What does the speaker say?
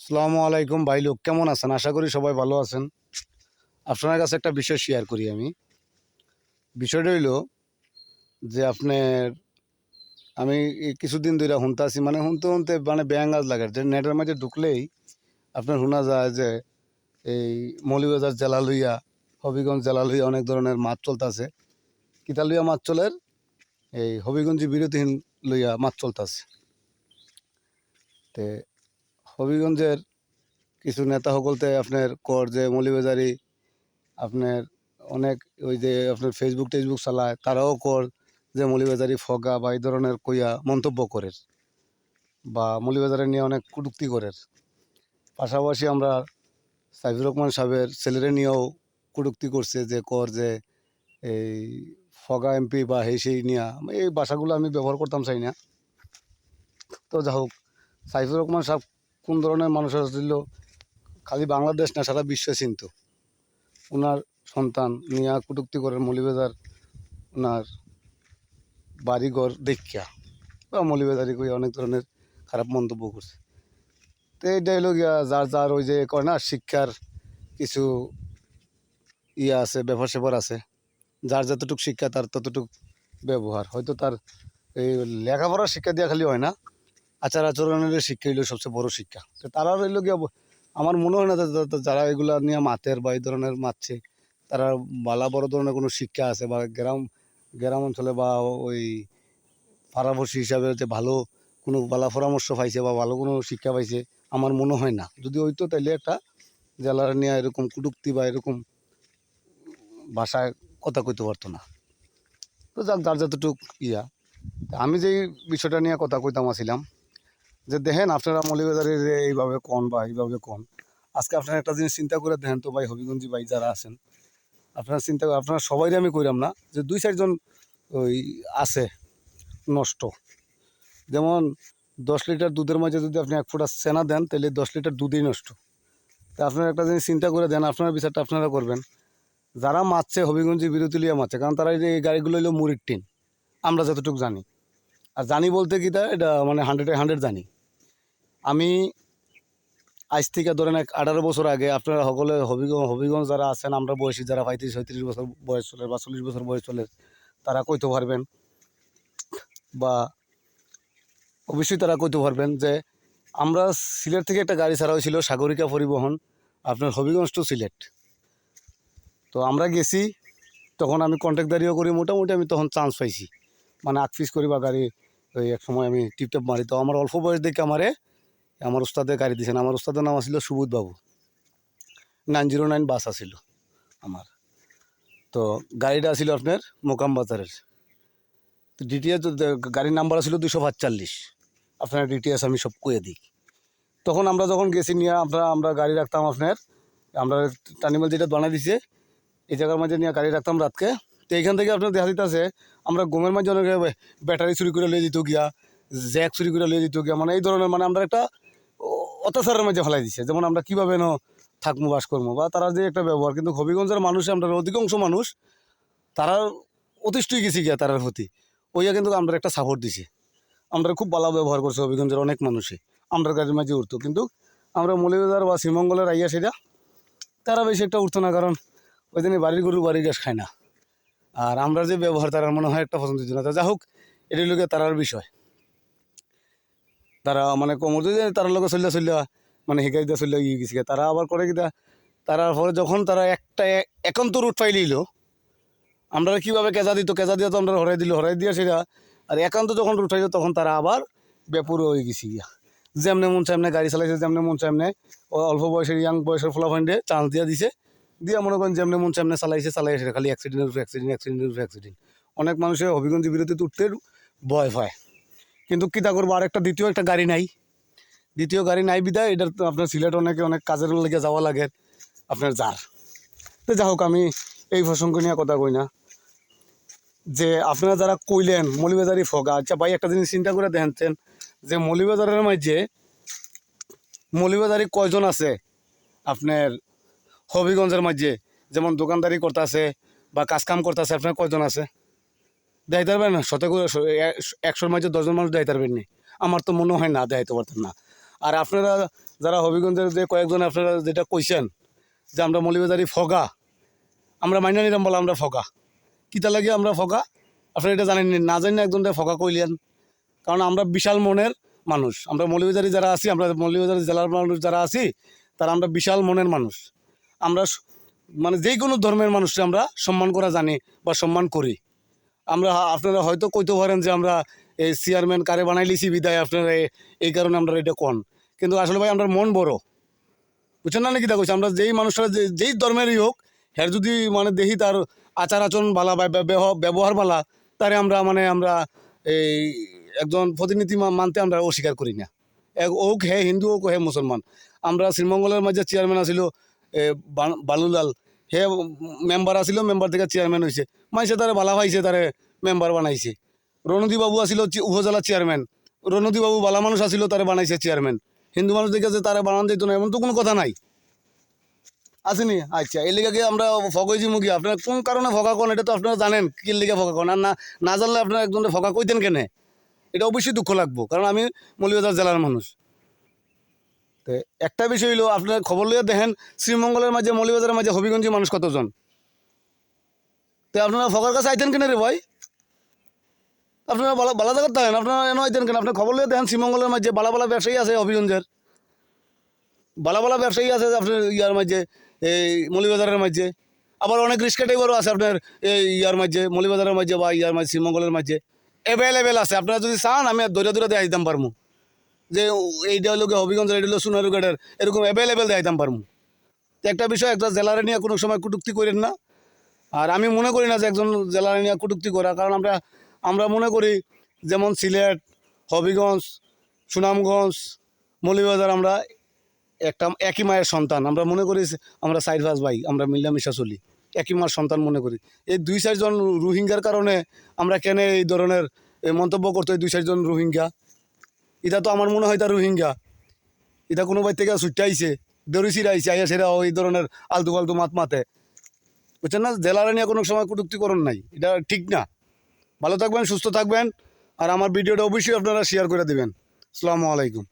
আসসালামু আলাইকুম ভাই লোক, কেমন আছেন? আশা করি সবাই ভালো আছেন। আপনার কাছে একটা বিষয় শেয়ার করি আমি। বিষয়টা হইল যে আপনার, আমি কিছুদিন ধরে শুনতে আছি মানে শুনতে শুনতে মানে ব্যাঙ্গাজ লাগে যে নেটের মাঝে ঢুকলেই আপনার শোনা যায় যে এই মৌলিবাজার জেলা লইয়া হবিগঞ্জ জেলা লইয়া অনেক ধরনের মাছ চলতেছে। কিতা লইয়া মাছ চলের এই হবিগঞ্জি বিরতিহীন লইয়া মাছ চলতেছে। তে হবিগঞ্জের কিছু নেতা সকলতে আপনার কর যে মৌলিবাজারি, আপনার অনেক ওই যে আপনার ফেসবুক টেসবুক চালায়, তারাও কর যে মৌলিবাজারি ফগা বা এই ধরনের কইয়া মন্তব্য করে বা মৌলিবাজারে নিয়ে অনেক কটুক্তি করে। পাশাপাশি আমরা সাইফুর রহমান সাহেবের ছেলেরে নিয়েও কটুক্তি করছে যে কর যে এই ফগা এমপি বা সেই সেই নিয়া, এই ভাষাগুলো আমি ব্যবহার করতাম চাই না। তো যা হোক সাইফুর রহমান সাহেব কোন ধরনের মানুষ ছিল খালি বাংলাদেশ না, সারা বিশ্বে চিনত। ওনার সন্তান নিয়া কুটুক্তি করে মৌলিবাজার ওনার বাড়িঘর দেখিয়া। বা মৌলিবাজারি করে অনেক ধরনের খারাপ মন্তব্য করছে। তো হলো গিয়া যার যার ওই যে কয় না, শিক্ষার কিছু ইয়ে আছে ব্যাপার স্যাপার আছে, যার যতটুকু শিক্ষা তার ততটুক ব্যবহার। হয়তো তার এই লেখাপড়ার শিক্ষা দেওয়া খালি হয় না আচার আচরণের শিক্ষা হইল সবচেয়ে বড় শিক্ষা। তো তারা রইল ব- আমার মনে হয় না যারা এগুলা নিয়ে মাতের বা এই ধরনের মারছে, তারা বালা বড় ধরনের কোনো শিক্ষা আছে বা গ্রাম গ্রাম অঞ্চলে বা ওই পাড়াপড়শি হিসাবে যে ভালো কোনো বালা পরামর্শ পাইছে বা ভালো কোনো শিক্ষা পাইছে, আমার মনে হয় না। যদি হইতো তাইলে একটা জেলার নিয়ে এরকম কুটুক্তি বা এরকম ভাষায় কথা কইতে পারতো না। তো যাক, যার যতটুক ইয়া। আমি যেই বিষয়টা নিয়ে কথা কইতাম আসছিলাম যে দেখেন আপনারা মৌলিবাজারের যে এইভাবে কন বা এইভাবে কন। আজকে আপনারা একটা জিনিস চিন্তা করে দেখেন তো ভাই, হবিগঞ্জি ভাই যারা আছেন, আপনারা চিন্তা আপনারা সবাই আমি কইরাম না যে দুই চারজন ওই আছে, নষ্ট। যেমন দশ লিটার দুধের মাঝে যদি আপনি এক ফোঁটা সেনা দেন, তাহলে দশ লিটার দুধই নষ্ট। তা আপনারা একটা জিনিস চিন্তা করে দেন, আপনারা বিচারটা আপনারা করবেন। যারা মারছে, হবিগঞ্জি বিরতিলিয়া মারছে, কারণ তারা এই গাড়িগুলো হলো মুড়ির টিন, আমরা যতটুকু জানি। আর জানি বলতে কি তা, এটা মানে হান্ড্রেডে হান্ড্রেড জানি। আমি আজ থেকে ধরেন এক আঠারো বছর আগে আপনারা সকলে হবিগঞ্জ হবিগঞ্জ যারা আছেন, আমরা বয়সী যারা পঁয়ত্রিশ, ছয়ত্রিশ বছর বয়স চলে বা চল্লিশ বছর বয়স চলে, তারা কইতে পারবেন বা অবশ্যই তারা কইতে পারবেন যে আমরা সিলেট থেকে একটা গাড়ি ছাড়া হয়েছিল সাগরিকা পরিবহন, আপনার হবিগঞ্জ টু সিলেট। তো আমরা গেছি, তখন আমি কন্ট্যাক্টদারিও করি, মোটামুটি আমি তখন চান্স পাইছি। মানে আকফিস করি বা গাড়ি, ওই এক সময় আমি টিপটপ মারি। তো আমার অল্প বয়স দেখে আমারে আমার ওস্তাদে গাড়ি দিয়েছেন। আমার ওস্তাদের নাম আছিল সুবোধ বাবু। নাইন জিরো নাইন বাস আছিল আমার। তো গাড়িটা ছিল আপনার মোকাম বাজারের। তো ডিটিএস গাড়ির নাম্বার ছিল দুশো পাঁচচল্লিশ। আপনার ডিটিএস আমি সব কয়ে দিই। তখন আমরা যখন গেছি নিয়ে আমরা আমরা গাড়ি রাখতাম আপনার, আমরা টানিমাল যেটা বানাই দিছে, এই জায়গার মাঝে নিয়ে গাড়ি রাখতাম রাতকে। তো এইখান থেকে আপনার দেখা দিতেছে, আমরা ঘুমের মাঝে অনেক ব্যাটারি চুরি করে লিয়ে দিত গিয়া, জ্যাক চুরি করে লিয়ে দিত গিয়া মানে এই ধরনের মানে আমরা একটা অত্যাচারের মাঝে ফেলাই দিছে। যেমন আমরা কীভাবে থাকব বাস করব বা তারা যে একটা ব্যবহার, কিন্তু হবিগঞ্জের মানুষ আমরা অধিকাংশ মানুষ তারা অতিষ্ঠই গেছি গিয়া তারার প্রতি। ওইয়া কিন্তু আমরা একটা সাপোর্ট দিছে। আমরা খুব ভালো ব্যবহার করছে হবিগঞ্জের অনেক মানুষই আমরা গাড়ির মাঝে উঠতো। কিন্তু আমরা মৌলিবাজার বা শ্রীমঙ্গলের আইয়া সেটা তারা বেশি একটা উঠতো না, কারণ ওই দিনে বাড়ির গরু, বাড়ির গ্যাস খায় না। আর আমরা যে ব্যবহার তারা মনে হয় একটা পছন্দ দিত না। তা যা হোক, এটাই লোকে তারার বিষয়। তারা মানে কমর যে তার লোকে চলিয়া চলিয়া মানে শিকাই দিয়া চলিয়া ইয়ে গেছে। তারা আবার করে কিনা তারার পরে যখন তারা একটা একান্ত রুট পাই লিল আমরা কীভাবে কেজা দিত কেজা দিয়ে তো আমরা হরাই দিল, হরাই দিয়া সেটা আর একান্ত যখন রুট পাইল, তখন তারা আবার বেপুর হয়ে গেছি গিয়া। যেমনে মন চাইমনে গাড়ি চালাইছে, যেমনে মন ও অল্প বয়সের ইয়াং বয়সের ফলাফান্ডে চান্স দিয়া দিছে। দিয়া মনে করেন যেমনে মন চাইমনে চালাইছে চালাই সেটা খালি অ্যাক্সিডেন্টের উপর অ্যাক্সিডেন্ট অ্যাক্সিডেন্টের উপর অ্যাক্সিডেন্ট অনেক মানুষের হবিগঞ্জ বিরতিতে উঠতে ভয় পায়। কিন্তু কী তা করব? আর একটা দ্বিতীয় একটা গাড়ি নাই। দ্বিতীয় গাড়ি নাই বিদায়। এটার আপনার সিলেট অনেকে অনেক কাজের লেগে যাওয়া লাগে, আপনার যার। তো যা হোক, আমি এই প্রসঙ্গ নিয়ে কথা কই না। যে আপনারা যারা কইলেন মৌলিবাজারি ফগা আচ্ছা ভাই একটা জিনিস চিন্তা করে দেখেন যে মৌলিবাজারের মাঝে মৌলিবাজারি কয়জন আছে আপনার হবিগঞ্জের মাঝে? যেমন দোকানদারি করতেছে বা কাজ কাজকাম করতেছে, আপনার কয়জন আছে? দেখাইতে পারবেন না, শত একশোর মাঝে দশজন মানুষ দেখাইতে পারবেন নি। আমার তো মনে হয় না দেখাইতে পারতেন না। আর আপনারা যারা হবিগঞ্জের যে কয়েকজন আপনারা যেটা কইছেন, যে আমরা মৌলিবাজারি ফগা, আমরা মাইনা নিলাম বলা আমরা ফগা। কিতা লাগে আমরা ফগা? আপনারা এটা জানেন না? জানি না একজনটা ফগা কইলেন। কারণ আমরা বিশাল মনের মানুষ। আমরা মৌলিবাজারি যারা আছি, আমরা মৌলিবাজারি জেলার মানুষ যারা আছি, তারা আমরা বিশাল মনের মানুষ। আমরা মানে যে কোনো ধর্মের মানুষকে আমরা সম্মান করা জানি বা সম্মান করি। আমরা আপনারা হয়তো কইতে পারেন যে আমরা এই চেয়ারম্যান কারে বানাইলিছি বিদায় আপনারা এই কারণে আমরা এটা কন। কিন্তু আসলে ভাই আমরা মন বড়। বুঝছেন না নাকি? কইছি আমরা যেই মানুষরা যেই ধর্মেরই হোক হ্যার যদি মানে দেখি তার আচার আচরণ বালা বা ব্যবহার বালা তারে আমরা মানে আমরা এই একজন প্রতিনিধি মানতে আমরা অস্বীকার করি না। এক- হোক হে হিন্দু হোক হে মুসলমান। আমরা শ্রীমঙ্গলের মাঝে চেয়ারম্যান আছিল এ, বালুলাল হে মেম্বার আছিল, মেম্বার থেকে চেয়ারম্যান হয়েছে মাইসে তারে, বালা পাইছে তারে, মেম্বার বানাইছে। রণদী বাবু আছিল চি- উপজেলা চেয়ারম্যান রণদী বাবু বালা মানুষ আছিল, তারে বানাইছে চেয়ারম্যান হিন্দু মানুষ দেখে যে তারা বানান দিত না, এমন তো কোনো কথা নাই। আসেনি? আচ্ছা এর লিগে আমরা ফকাইছি মুখি আপনার কোন কারণে ফকা কোন এটা তো আপনারা জানেন কি লিগে ফকা কোন আর না না জানলে আপনারা একজনে ফকা কইতেন কেনে? এটা অবশ্যই দুঃখ লাগবো, কারণ আমি মৌলিবাজার জেলার মানুষ। তো একটা বিষয় হইল, আপনার খবর লইয়া দেখেন, শ্রীমঙ্গলের মাঝে মৌলিবাজারের মাঝে হবিগঞ্জের মানুষ কতজন? তো আপনারা ফকার কাছে আইতেন কেন রে ভাই? আপনারা বালা বালা জায়গার থাকেন, আপনারা এনে আইতেন কেন? আপনার খবর লইয়া দেখেন, শ্রীমঙ্গলের মাঝে বালা বালা ব্যবসায়ী আছে হবিগঞ্জের। বালা বালা ব্যবসায়ী আছে আপনার ইয়ার মাঝে, এই মৌলিবাজারের মাঝে। আবার অনেক রিক্সা ড্রাইভারও আছে আপনার, এই ইয়ার মাঝে মৌলিবাজারের মাঝে বা ইয়ার মাঝে, শ্রীমঙ্গলের মাঝে। অ্যাভেলেবেল আছে, আপনারা যদি চান, আমি দৌড়ে দৌড়ে দিয়ে দিতাম পারব। যে এইটা হলো গিয়ে হবিগঞ্জের এটা হলো সোনারুঘাটের এরকম অ্যাভেলেবেল পারব তো একটা বিষয় একটা জেলারে নিয়ে কোনো সময় কটুক্তি করেন না। আর আমি মনে করি না যে একজন জেলারে নিয়ে কটুক্তি করা, কারণ আমরা আমরা মনে করি যেমন সিলেট, হবিগঞ্জ, সুনামগঞ্জ মৌলিবাজার আমরা একটা, একই মায়ের সন্তান। আমরা মনে করি আমরা সাইড ভাস ভাই, আমরা মিলামিশা চলি। একই মার সন্তান মনে করি। এই দুই চারজন রোহিঙ্গার কারণে আমরা কেন এই ধরনের মন্তব্য করতে দুই চারজন রোহিঙ্গা? এটা তো আমার মনে হয় তা রোহিঙ্গা। এটা কোনো বাড়ি থেকে ছুটতে আইছে দড়িসির আইছে, আইয়া সেরা ওই ধরনের আলতু ফালতু মাত মাতে। বুঝছেন না? জেলারে নিয়ে কোনো সময় কটুক্তিকরণ নাই এটা ঠিক না। ভালো থাকবেন, সুস্থ থাকবেন, আর আমার ভিডিওটা অবশ্যই আপনারা শেয়ার করে দেবেন। আসসালামু আলাইকুম।